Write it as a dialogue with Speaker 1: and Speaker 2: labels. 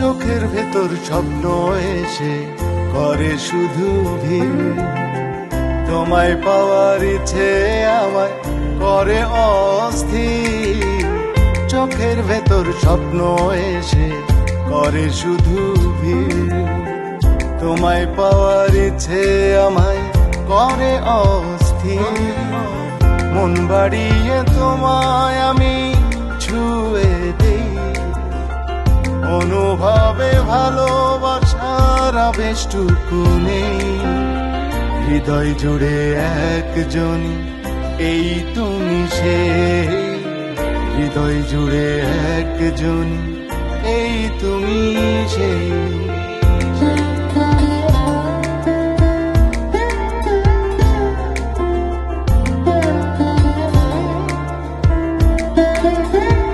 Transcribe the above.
Speaker 1: চোখের ভেতর স্বপ্ন এসে করে শুধু ভিড়। তোমায় পাওয়ার ইচ্ছে আমায় করে অস্থির। চোখের ভেতর স্বপ্ন এসে করে শুধু ভিড়। তোমায় পাওয়ার ইচ্ছে আমায় করে অস্থির। মন বাড়িয়ে তোমায় আমি ভাবে ভালোবাসার আবেশটুকু নেই। হৃদয় জুড়ে একজন, এই তুমি সে। হৃদয় জুড়ে একজন, এই তুমি সে। Thank you.